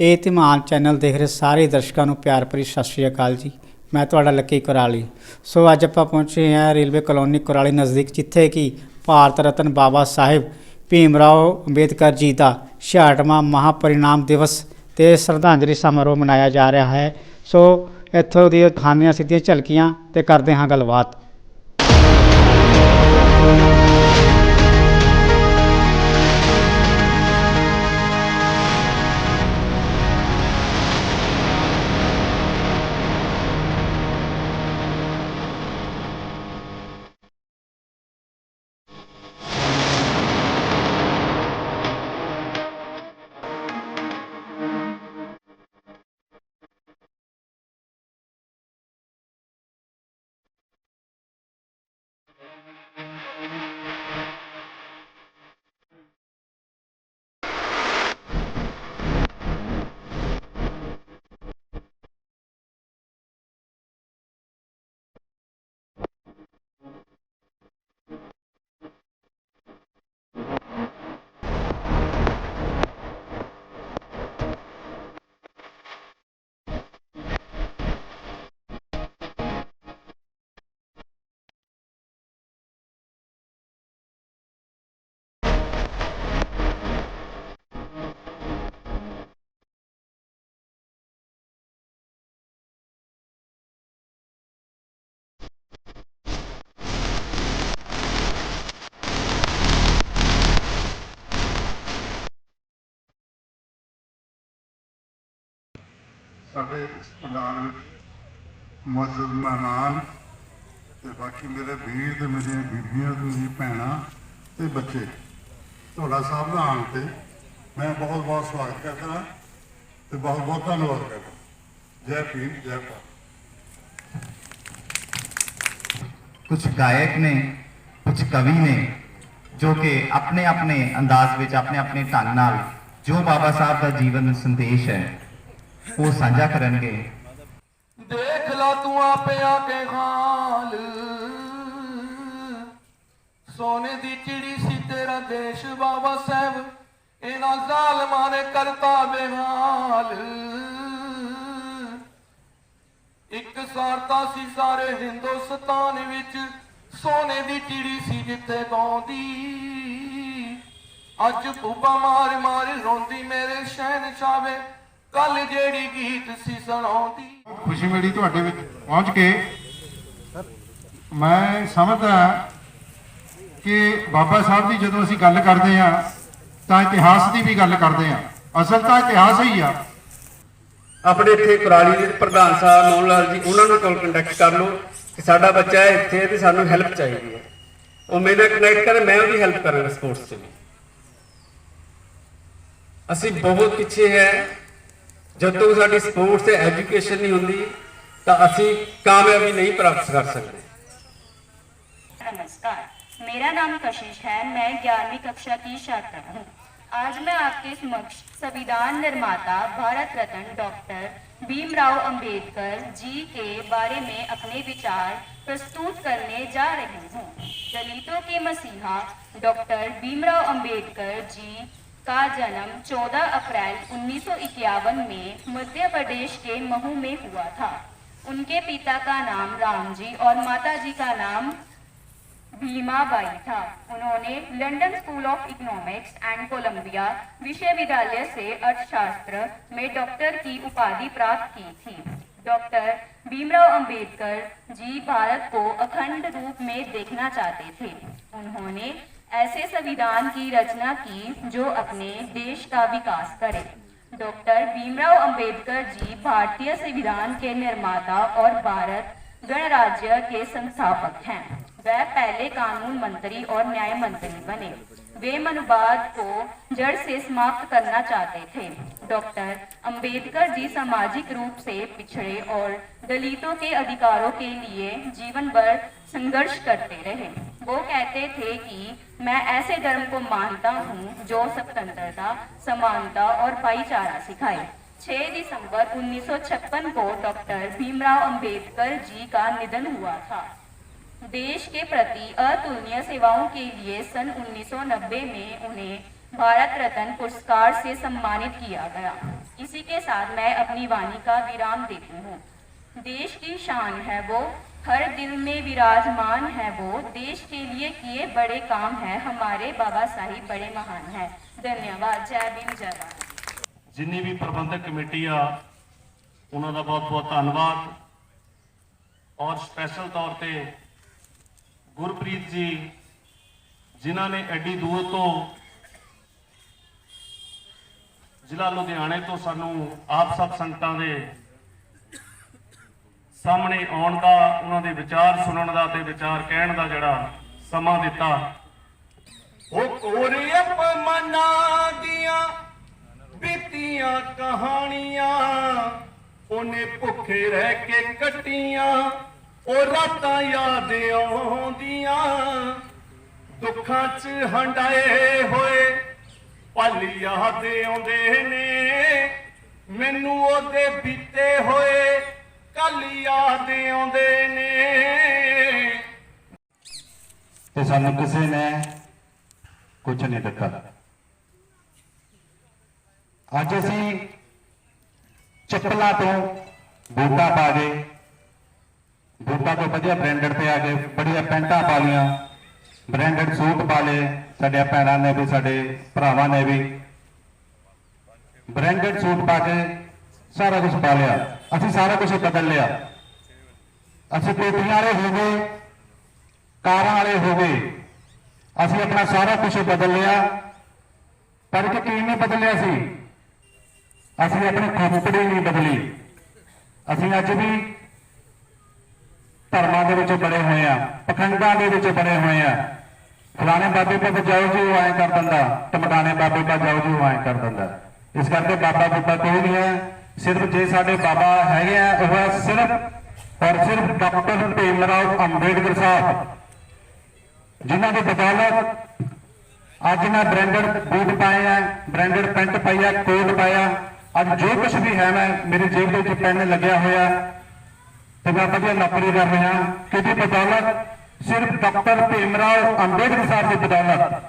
ਇਹ ਧਮਾਨ ਚੈਨਲ ਦੇਖ ਰਹੇ ਸਾਰੇ ਦਰਸ਼ਕਾਂ ਨੂੰ ਪਿਆਰ ਭਰੀ ਸਤਿ ਸ਼੍ਰੀ ਅਕਾਲ ਜੀ। ਮੈਂ ਤੁਹਾਡਾ ਲੱਕੀ ਕੁਰਾਲੀ। ਸੋ ਅੱਜ ਆਪਾਂ ਪਹੁੰਚੇ ਹਾਂ ਰੇਲਵੇ ਕਲੋਨੀ ਕੁਰਾਲੀ ਨਜ਼ਦੀਕ, ਜਿੱਥੇ ਕਿ ਭਾਰਤ ਰਤਨ ਬਾਬਾ ਸਾਹਿਬ ਭੀਮ ਰਾਓ ਅੰਬੇਦਕਰ ਜੀ ਦਾ 66ਵਾਂ ਮਹਾਪਰਿਨਾਮ ਦਿਵਸ ਤੇ ਸ਼ਰਧਾਂਜਲੀ ਸਮਾਰੋਹ ਮਨਾਇਆ ਜਾ ਰਿਹਾ ਹੈ। ਸੋ ਇੱਥੋਂ ਦੀਆਂ ਖਾਣੀਆਂ ਸਿੱਧੀਆਂ ਝਲਕੀਆਂ ਤੇ ਕਰਦੇ ਹਾਂ ਗੱਲਬਾਤ। ਸਾਡੇ ਪ੍ਰਧਾਨ ਮੌਜੂਦ ਮਹਿਮਾਨ ਤੇ ਬਾਕੀ ਮੇਰੇ ਵੀਰ ਤੇ ਮੇਰੀਆਂ ਬੀਬੀਆਂ ਤੇ ਮੇਰੀ ਭੈਣਾਂ ਤੇ ਬੱਚੇ, ਤੁਹਾਡਾ ਸਭ ਦਾ ਆਉਣ ਤੇ ਮੈਂ ਬਹੁਤ ਬਹੁਤ ਸਵਾਗਤ ਕਰਦਾ ਤੇ ਬਹੁਤ ਬਹੁਤ ਧੰਨਵਾਦ ਕਰਦਾ ਜੈ ਭੀਮ, ਜੈ ਭਾਰਤ। ਕੁਝ ਗਾਇਕ ਨੇ ਕੁਝ ਕਵੀ ਨੇ, ਜੋ ਕਿ ਆਪਣੇ ਆਪਣੇ ਅੰਦਾਜ਼ ਵਿੱਚ, ਆਪਣੇ ਆਪਣੇ ਢੰਗ ਨਾਲ ਜੋ ਬਾਬਾ ਸਾਹਿਬ ਦਾ ਜੀਵਨ ਸੰਦੇਸ਼ ਹੈ ਉਹ ਸਾਂਝਾ ਕਰਨਗੇ। ਦੇਖ ਲਾ ਤੂੰ ਆਪੇ ਕੇ ਹਾਲ। ਸੋਨੇ ਦੀ ਚਿੜੀ ਸੀ ਤੇਰਾ ਦੇਸ਼ ਬਾਬਾ ਸਾਹਿਬ, ਇਹਨਾਂ ਜ਼ਾਲਮਾਂ ਨੇ ਕਰਤਾ ਬੇਹਾਲ। ਇੱਕ ਸਾਰਤਾ ਸੀ ਸਾਰੇ ਹਿੰਦੁਸਤਾਨ ਵਿੱਚ, ਸੋਨੇ ਦੀ ਚਿੜੀ ਸੀ ਜਿੱਥੇ ਗਾਉਂਦੀ। ਅੱਜ ਭੁੱਬਾ ਮਾਰ ਮਾਰ ਰੋਂਦੀ ਮੇਰੇ ਸ਼ਹਿਨਸ਼ਾਹ। ਵੇ ਕੱਲ ਜਿਹੜੀ ਗੀਤ ਸੀ ਸੁਣਾਉਂਦੀ। ਖੁਸ਼ੀ ਮਿਲੀ ਤੁਹਾਡੇ ਵਿੱਚ। ਪਹੁੰਚ ਕੇ ਮੈਂ ਸਮਝਦਾ ਕਿ ਬਾਬਾ ਸਾਹਿਬ ਦੀ ਜਦੋਂ ਅਸੀਂ ਗੱਲ ਕਰਦੇ ਹਾਂ ਤਾਂ ਇਤਿਹਾਸ ਦੀ ਵੀ ਗੱਲ ਕਰਦੇ ਹਾਂ। ਅਸਲ ਤਾਂ ਇਤਿਹਾਸ ਹੀ ਆ। ਆਪਣੇ ਇੱਥੇ ਕੁਰਾਲੀ ਦੇ ਪ੍ਰਧਾਨ ਸਾਹਿਬ ਮੋਹਨ ਲਾਲ ਜੀ ਉਹਨਾਂ ਨੂੰ ਕੋਲ ਕੰਟੈਕਟ ਕਰ ਲਓ ਕਿ ਸਾਡਾ ਬੱਚਾ ਹੈ ਇੱਥੇ ਤੇ ਸਾਨੂੰ ਹੈਲਪ ਚਾਹੀਦੀ ਹੈ। ਉਹ ਮੇਰੇ ਕਨੈਕਟ ਕਰ ਮੈਂ ਉਹਦੀ ਹੈਲਪ ਕਰਾਂਗਾ ਸਪੋਰਟਸ 'ਚ ਵੀ। ਅਸੀਂ ਬਹੁਤ ਪਿੱਛੇ ਹੈ। ਜਦ ਤੱਕ ਸਾਡੀ ਸਪੋਰਟਸ ਤੇ ਐਜੂਕੇਸ਼ਨ ਨਹੀਂ ਹੁੰਦੀ ਤਾਂ ਅਸੀਂ ਕਾਮਯਾਬੀ ਨਹੀਂ ਪ੍ਰਾਪਤ ਕਰ ਸਕਦੇ नमस्कार मेरा नाम कशिश है मैं ग्यारहवीं कक्षा की छात्रा हूँ आज मैं आपके समक्ष संविधान निर्माता भारत रत्न डॉक्टर भीमराव अंबेडकर जी के बारे में अपने विचार प्रस्तुत करने जा रही हूँ दलितों के मसीहा डॉक्टर भीमराव अंबेडकर जी का जन्म 14 अप्रैल 1951 में मध्य प्रदेश के महू में हुआ था। उनके पिता का नाम राम जी और माता जी का नाम भीमा बाई था। उन्होंने London school of economics and Columbia विश्वविद्यालय से अर्थशास्त्र में डॉक्टर की उपाधि प्राप्त की थी। डॉक्टर भीमराव अंबेडकर जी भारत को अखंड रूप में देखना चाहते थे। उन्होंने ऐसे संविधान की रचना की जो अपने देश का विकास करे। डॉक्टर भीमराव अंबेडकर जी भारतीय संविधान के निर्माता और भारत गणराज्य के संस्थापक हैं। वह पहले कानून मंत्री और न्याय मंत्री बने। वे मनुवाद को जड़ से समाप्त करना चाहते थे। डॉक्टर अंबेडकर जी सामाजिक रूप से पिछड़े और दलितों के अधिकारों के लिए जीवन भर संघर्ष करते रहे। वो कहते थे कि मैं ऐसे धर्म को मानता हूँ जो स्वतंत्रता, समानता और भाईचारा सिखाए। 6 दिसंबर 1956 को डॉक्टर भीमराव अंबेडकर जी का निधन हुआ था। देश के प्रति अतुलनीय सेवाओं के लिए सन 1990 में उन्हें भारत रत्न पुरस्कार से सम्मानित किया गया। इसी के साथ मैं अपनी वाणी का विराम देती हूँ। देश की शान है वो, हर दिल में विराजमान है वो, देश के लिए किए बड़े काम है, हमारे बाबा साहिब बड़े महान है। धन्यवाद, जय भीम, जय जिन्नी भी प्रबंधक कमेटी आ उन्होंने बहुत बहुत धन्यवाद। और स्पेशल तौर पर ਗੁਰਪ੍ਰੀਤ ਜੀ, ਜਿਨ੍ਹਾਂ ਨੇ ਐਡੀ ਦੂਰ ਤੋਂ ਜ਼ਿਲ੍ਹਾ ਲੁਧਿਆਣੇ ਤੋਂ ਸਾਨੂੰ ਆਪ ਸਭ ਸੰਗਤਾਂ ਦੇ ਸਾਹਮਣੇ ਆਉਣ ਦਾ, ਉਹਨਾਂ ਦੇ ਵਿਚਾਰ ਸੁਣਨ ਦਾ ਤੇ ਵਿਚਾਰ ਕਹਿਣ ਦਾ ਜਿਹੜਾ ਸਮਾਂ ਦਿੱਤਾ। ਉਹ ਕੋਰੇ ਅਪਮਾਨਾਂ ਦੀਆਂ ਬੀਤੀਆਂ ਕਹਾਣੀਆਂ, ਉਹਨੇ ਭੁੱਖੇ ਰਹਿ ਕੇ ਕੱਟੀਆਂ। ਉਹ ਰਾਤਾਂ ਯਾਦ ਆਉਂਦੀਆਂ, ਦੁੱਖਾਂ 'ਚ ਹੰਡਾਏ ਹੋਏ ਪਲ ਯਾਦ ਆਉਂਦੇ ਨੇ, ਮੈਨੂੰ ਉਹਦੇ ਬੀਤੇ ਹੋਏ, ਕੱਲ ਯਾਦ ਆਉਂਦੇ ਨੇ। ਤੇ ਸਾਨੂੰ ਕਿਸੇ ਨੇ ਕੁਝ ਨਹੀਂ ਦਿੱਤਾ। ਅੱਜ ਅਸੀਂ ਚੱਪਲਾਂ ਤੋਂ ਬੂਟਾ ਪਾ ਗਏ ਬੂਟਾਂ ਤੋਂ ਵਧੀਆ ਬ੍ਰਾਂਡਡ ਤੇ ਆ ਕੇ ਬੜੀਆਂ ਪੈਂਟਾਂ ਪਾ ਲੀਆਂ ਬ੍ਰਾਂਡਡ ਸੂਟ ਪਾ ਲਏ ਸਾਡੇ ਭੈਣਾਂ ਨੇ ਵੀ, ਸਾਡੇ ਭਰਾਵਾਂ ਨੇ ਵੀ। ਬ੍ਰਾਂਡਡ ਸੂਟ ਪਾ ਕੇ ਸਾਰਾ ਕੁਝ ਪਾ ਲਿਆ। ਅਸੀਂ ਸਾਰਾ ਕੁਝ ਬਦਲ ਲਿਆ। ਅਸੀਂ ਕੋਟੀਆਂ ਵਾਲੇ ਹੋ ਗਏ, ਕਾਰਾਂ ਵਾਲੇ ਹੋ ਗਏ। ਅਸੀਂ ਆਪਣਾ ਸਾਰਾ ਕੁਝ ਬਦਲ ਲਿਆ। ਪਰ ਕਿ ਕੀ ਨਹੀਂ ਬਦਲਿਆ ਸੀ? ਅਸੀਂ ਆਪਣੀ ਖੋਪੜੀ ਨਹੀਂ ਬਦਲੀ। ਅਸੀਂ ਅੱਜ ਵੀ ਧਰਮਾਂ ਦੇ ਵਿੱਚ ਬਣੇ ਹੋਏ ਆ, ਪਖੰਡਾਂ ਦੇ ਵਿੱਚ ਬਣੇ ਹੋਏ ਆ। ਫਲਾਣੇ ਬਾਬੇ ਕੋਲ ਜਾਓ ਜੀ, ਉਹ ਐਂ ਕਰ ਦਿੰਦਾ। ਟਮਕਾਣੇ ਬਾਬੇ ਕੋਲ ਜਾਓ ਜੀ, ਉਹ ਐਂ ਕਰ ਦਿੰਦਾ। ਇਸ ਕਰਕੇ ਬਾਬਾ ਬੁੱਢਾ ਕੋਈ ਨਹੀਂ ਹੈ, ਸਿਰਫ ਜੇ ਸਾਡੇ ਬਾਬਾ ਹੈਗੇ ਆ, ਉਹ ਸਿਰਫ ਔਰ ਸਿਰਫ ਡਾਕਟਰ ਭੀਮ ਰਾਓ ਅੰਬੇਡਕਰ ਸਾਹਿਬ। ਜਿਨ੍ਹਾਂ ਦੀ ਬਦੌਲਤ ਅੱਜ ਮੈਂ ਬ੍ਰਾਂਡਡ ਬੂਟ ਪਾਏ ਆ, ਬ੍ਰਾਂਡਡ ਪੈਂਟ ਪਾਈ ਆ, ਕੋਟ ਪਾਇਆ। ਅੱਜ ਜੋ ਕੁਝ ਵੀ ਹੈ ਮੈਂ, ਮੇਰੀ ਜੇਬ ਦੇ ਵਿੱਚ ਪੈਨ ਲੱਗਿਆ ਹੋਇਆ। ਤੇ ਮੈਂ ਵਧੀਆ ਨੌਕਰੀ ਕਰ ਰਿਹਾ ਕਿਹਦੀ ਬਦੌਲਤ ਸਿਰਫ ਡਾਕਟਰ ਭੀਮ ਰਾਓ ਅੰਬੇਡਕਰ ਸਾਹਿਬ ਦੀ ਬਦੌਲਤ।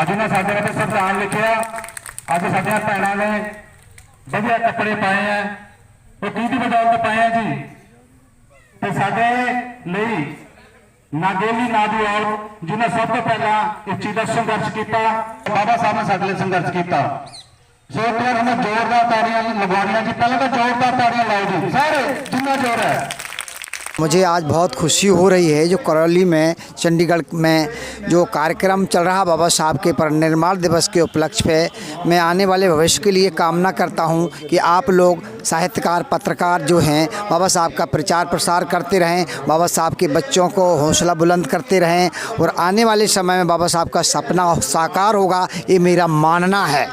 ਅੱਜ ਉਹਨਾਂ ਸਾਡੇ ਉੱਤੇ ਸੰਵਿਧਾਨ ਲਿਖਿਆ। ਅੱਜ ਸਾਡੀਆਂ ਭੈਣਾਂ ਨੇ ਵਧੀਆ ਕੱਪੜੇ ਪਾਏ ਆ। ਉਹ ਕਿਹਦੀ ਬਦੌਲਤ ਪਾਏ ਆ ਜੀ? ਤੇ ਸਾਡੇ ਲਈ ਨਾਗੇਲੀ ਨਾਦੂਆਲ ਜਿਨੇ ਸਭ ਤੋਂ ਪਹਿਲਾਂ ਇਸ ਚੀਜ਼ ਦਾ ਸੰਘਰਸ਼ ਕੀਤਾ, ਬਾਬਾ ਸਾਹਿਬ ਨੇ ਸਾਡੇ ਲਈ ਸੰਘਰਸ਼ ਕੀਤਾ। जोरदार जी। पहले तो जोरदार सारे ज़ोर है। मुझे आज बहुत खुशी हो रही है जो करौली में, चंडीगढ़ में जो कार्यक्रम चल रहा बाबा साहब के पर, निर्माण दिवस के उपलक्ष्य पे, मैं आने वाले भविष्य के लिए कामना करता हूँ कि आप लोग साहित्यकार, पत्रकार जो हैं, बाबा साहब का प्रचार प्रसार करते रहें, बाबा साहब के बच्चों को हौसला बुलंद करते रहें, और आने वाले समय में बाबा साहब का सपना साकार होगा, ये मेरा मानना है।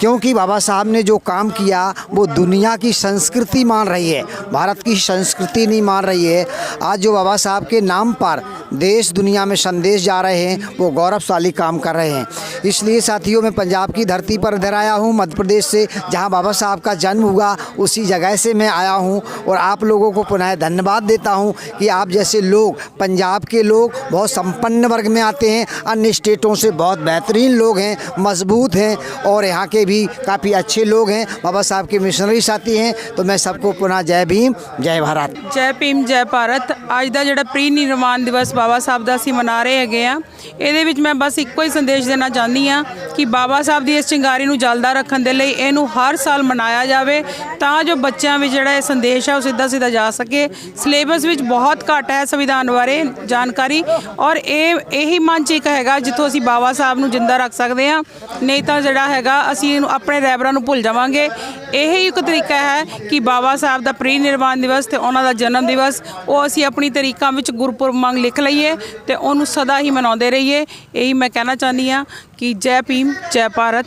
क्योंकि बाबा साहब ने जो काम किया, वो दुनिया की संस्कृति मान रही है। भारत की संस्कृति नहीं मान रही है। आज जो बाबा साहब के नाम पर देश दुनिया में संदेश जा रहे हैं, वो गौरवशाली काम कर रहे हैं। इसलिए साथियों, मैं पंजाब की धरती पर इधर आया हूँ मध्य प्रदेश से, जहाँ बाबा साहब का जन्म हुआ, उसी जगह से मैं आया हूँ और आप लोगों को पुनः धन्यवाद देता हूँ कि आप जैसे लोग, पंजाब के लोग, बहुत संपन्न वर्ग में आते हैं, अन्य स्टेटों से बहुत बेहतरीन लोग हैं, मज़बूत हैं और यहाँ के भी काफ़ी अच्छे लोग हैं बाबा साहब के मिशनरी साथी हैं तो मैं सबको पुनः जय भीम जय भारत ਜੈ ਭੀਮ ਜੈ ਭਾਰਤ ਅੱਜ ਦਾ ਜਿਹੜਾ ਪ੍ਰੀ ਨਿਰਵਾਣ ਦਿਵਸ ਬਾਬਾ ਸਾਹਿਬ ਦਾ ਅਸੀਂ ਮਨਾ ਰਹੇ ਹੈਗੇ ਆ ਇਹਦੇ ਵਿੱਚ ਮੈਂ ਬਸ ਇੱਕੋ ਹੀ ਸੰਦੇਸ਼ ਦੇਣਾ ਚਾਹੁੰਦੀ ਆ ਕਿ ਬਾਬਾ ਸਾਹਿਬ ਦੀ ਇਸ ਚਿੰਗਾਰੀ ਨੂੰ ਜਲਦਾ ਰੱਖਣ ਦੇ ਲਈ ਇਹਨੂੰ ਹਰ ਸਾਲ ਮਨਾਇਆ ਜਾਵੇ ਤਾਂ ਜੋ ਬੱਚਿਆਂ ਵਿੱਚ ਜਿਹੜਾ ਇਹ ਸੰਦੇਸ਼ ਹੈ ਉਹ ਸਿੱਧਾ ਸਿੱਧਾ ਜਾ ਸਕੇ ਸਿਲੇਬਸ ਵਿੱਚ ਬਹੁਤ ਘੱਟ ਹੈ ਸੰਵਿਧਾਨ ਬਾਰੇ ਜਾਣਕਾਰੀ ਔਰ ਇਹ ਇਹੀ ਮੰਚ ਇੱਕ ਹੈਗਾ ਜਿੱਥੋਂ ਅਸੀਂ ਬਾਬਾ ਸਾਹਿਬ ਨੂੰ ਜਿੰਦਾ ਰੱਖ ਸਕਦੇ ਆ ਨਹੀਂ ਤਾਂ ਜਿਹੜਾ ਹੈਗਾ ਅਸੀਂ ਇਹਨੂੰ ਆਪਣੇ ਰੈਬਰਾਂ ਨੂੰ ਭੁੱਲ ਜਾਵਾਂਗੇ। ਇਹੀ ਇੱਕ ਤਰੀਕਾ ਹੈ ਕਿ ਬਾਬਾ ਸਾਹਿਬ ਦਾ ਪ੍ਰੀ ਨਿਰਵਾਣ ਦਿਵਸ ਤੇ ਉਹਨਾਂ ਦਾ ਜਨਮ ਦਿਵਸ, ਉਹ ਅਸੀਂ ਆਪਣੀ ਤਰੀਕਾਂ ਵਿੱਚ ਗੁਰਪੁਰਬ ਮੰਗ ਲਿਖ ਲਈਏ ਤੇ ਉਹਨੂੰ ਸਦਾ ਹੀ ਮਨਾਉਂਦੇ ਰਹੀਏ। ਇਹੀ ਮੈਂ ਕਹਿਣਾ ਚਾਹੁੰਦੀ ਆ ਕਿ ਜੈ ਭੀਮ, ਜੈ ਭਾਰਤ।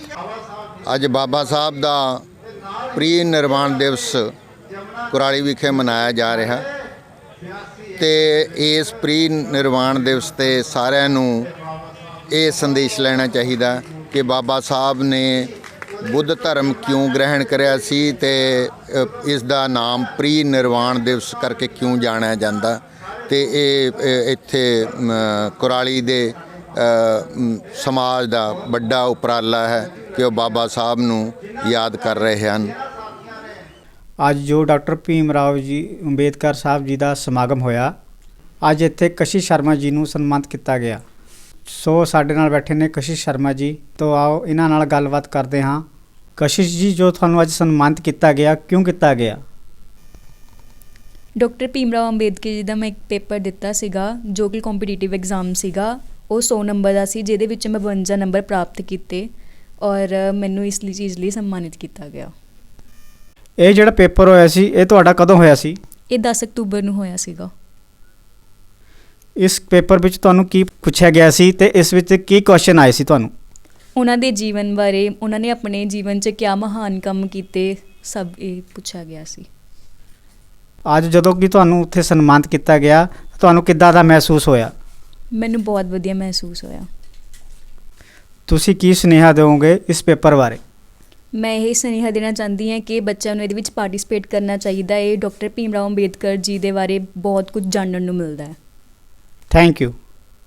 ਅੱਜ ਬਾਬਾ ਸਾਹਿਬ ਦਾ ਪ੍ਰੀ ਨਿਰਵਾਣ ਦਿਵਸ ਕੁਰਾਲੀ ਵਿਖੇ ਮਨਾਇਆ ਜਾ ਰਿਹਾ। ਤੇ ਇਸ ਪ੍ਰੀ ਨਿਰਵਾਣ ਦਿਵਸ ਤੇ ਸਾਰਿਆਂ ਨੂੰ ਇਹ ਸੰਦੇਸ਼ ਲੈਣਾ ਚਾਹੀਦਾ ਕਿ ਬਾਬਾ ਸਾਹਿਬ ਨੇ ਬੁੱਧ ਧਰਮ ਕਿਉਂ ਗ੍ਰਹਿਣ ਕਰਿਆ ਸੀ ਤੇ ਇਸ ਦਾ ਨਾਮ ਪ੍ਰੀ ਨਿਰਵਾਣ ਦਿਵਸ ਕਰਕੇ ਕਿਉਂ ਜਾਣਿਆ ਜਾਂਦਾ? ਤੇ ਇਹ ਇੱਥੇ ਕੁਰਾਲੀ ਦੇ ਸਮਾਜ ਦਾ ਵੱਡਾ ਉਪਰਾਲਾ ਹੈ ਕਿ ਉਹ ਬਾਬਾ ਸਾਹਿਬ ਨੂੰ ਯਾਦ ਕਰ ਰਹੇ ਹਨ। ਅੱਜ ਜੋ ਡਾਕਟਰ ਭੀਮ ਰਾਓ ਜੀ, ਅੰਬੇਦਕਰ ਸਾਹਿਬ ਜੀ ਦਾ ਸਮਾਗਮ ਹੋਇਆ, ਅੱਜ ਇੱਥੇ ਕਸ਼ਿਸ਼ ਸ਼ਰਮਾ ਜੀ ਨੂੰ ਸਨਮਾਨਿਤ ਕੀਤਾ ਗਿਆ। ਸੋ ਸਾਡੇ ਨਾਲ ਬੈਠੇ ਨੇ ਕਸ਼ਿਸ਼ ਸ਼ਰਮਾ ਜੀ। ਤੋਂ ਆਓ ਇਹਨਾਂ ਨਾਲ ਗੱਲਬਾਤ ਕਰਦੇ ਹਾਂ। ਕਸ਼ਿਸ਼ ਜੀ ਜੋ ਤੁਹਾਨੂੰ ਅੱਜ ਸਨਮਾਨਿਤ ਕੀਤਾ ਗਿਆ ਕਿਉਂ ਕੀਤਾ ਗਿਆ? ਡਾਕਟਰ ਭੀਮਰਾਓ ਅੰਬੇਦਕਰ ਜੀ ਦਾ ਮੈਂ ਇੱਕ ਪੇਪਰ ਦਿੱਤਾ ਸੀਗਾ ਜੋ ਕਿ ਕੰਪੀਟੀਟਿਵ ਐਗਜ਼ਾਮ ਸੀਗਾ। ਉਹ 100 ਨੰਬਰ ਦਾ ਸੀ ਜਿਹਦੇ ਵਿੱਚ ਮੈਂ 52 ਨੰਬਰ ਪ੍ਰਾਪਤ ਕੀਤੇ ਔਰ ਮੈਨੂੰ ਇਸ ਲਈ ਚੀਜ਼ ਲਈ ਸਨਮਾਨਿਤ ਕੀਤਾ ਗਿਆ। ਇਹ ਜਿਹੜਾ ਪੇਪਰ ਹੋਇਆ ਸੀ ਇਹ ਤੁਹਾਡਾ ਕਦੋਂ ਹੋਇਆ ਸੀ? ਇਹ 10 ਅਕਤੂਬਰ ਨੂੰ ਹੋਇਆ ਸੀਗਾ। ਇਸ ਪੇਪਰ ਵਿੱਚ ਤੁਹਾਨੂੰ ਕੀ ਪੁੱਛਿਆ ਗਿਆ ਸੀ ਤੇ ਇਸ ਵਿੱਚ ਕੀ ਕੁਐਸਚਨ ਆਏ ਸੀ ਤੁਹਾਨੂੰ? ਉਹਨਾਂ ਦੇ ਜੀਵਨ ਬਾਰੇ ਉਹਨਾਂ ਨੇ ਆਪਣੇ ਜੀਵਨ 'ਚ ਕਿਆ ਮਹਾਨ ਕੰਮ ਕੀਤੇ ਸਭ ਇਹ ਪੁੱਛਿਆ ਗਿਆ ਸੀ। ਅੱਜ ਜਦੋਂ ਕਿ ਤੁਹਾਨੂੰ ਉੱਥੇ ਸਨਮਾਨਿਤ ਕੀਤਾ ਗਿਆ ਤੁਹਾਨੂੰ ਕਿੱਦਾਂ ਦਾ ਮਹਿਸੂਸ ਹੋਇਆ? ਮੈਨੂੰ ਬਹੁਤ ਵਧੀਆ ਮਹਿਸੂਸ ਹੋਇਆ। ਤੁਸੀਂ ਕੀ ਸੁਨੇਹਾ ਦਿਓਗੇ ਇਸ ਪੇਪਰ ਬਾਰੇ? ਮੈਂ ਇਹ ਸੁਨੇਹਾ ਦੇਣਾ ਚਾਹੁੰਦੀ ਹਾਂ ਕਿ ਬੱਚਿਆਂ ਨੂੰ ਇਹਦੇ ਵਿੱਚ ਪਾਰਟਿਸਿਪੇਟ ਕਰਨਾ ਚਾਹੀਦਾ ਹੈ। ਡਾਕਟਰ ਭੀਮਰਾਓ ਅੰਬੇਦਕਰ ਜੀ ਦੇ ਬਾਰੇ ਬਹੁਤ ਕੁਝ ਜਾਣਨ ਨੂੰ ਮਿਲਦਾ ਹੈ। Thank you.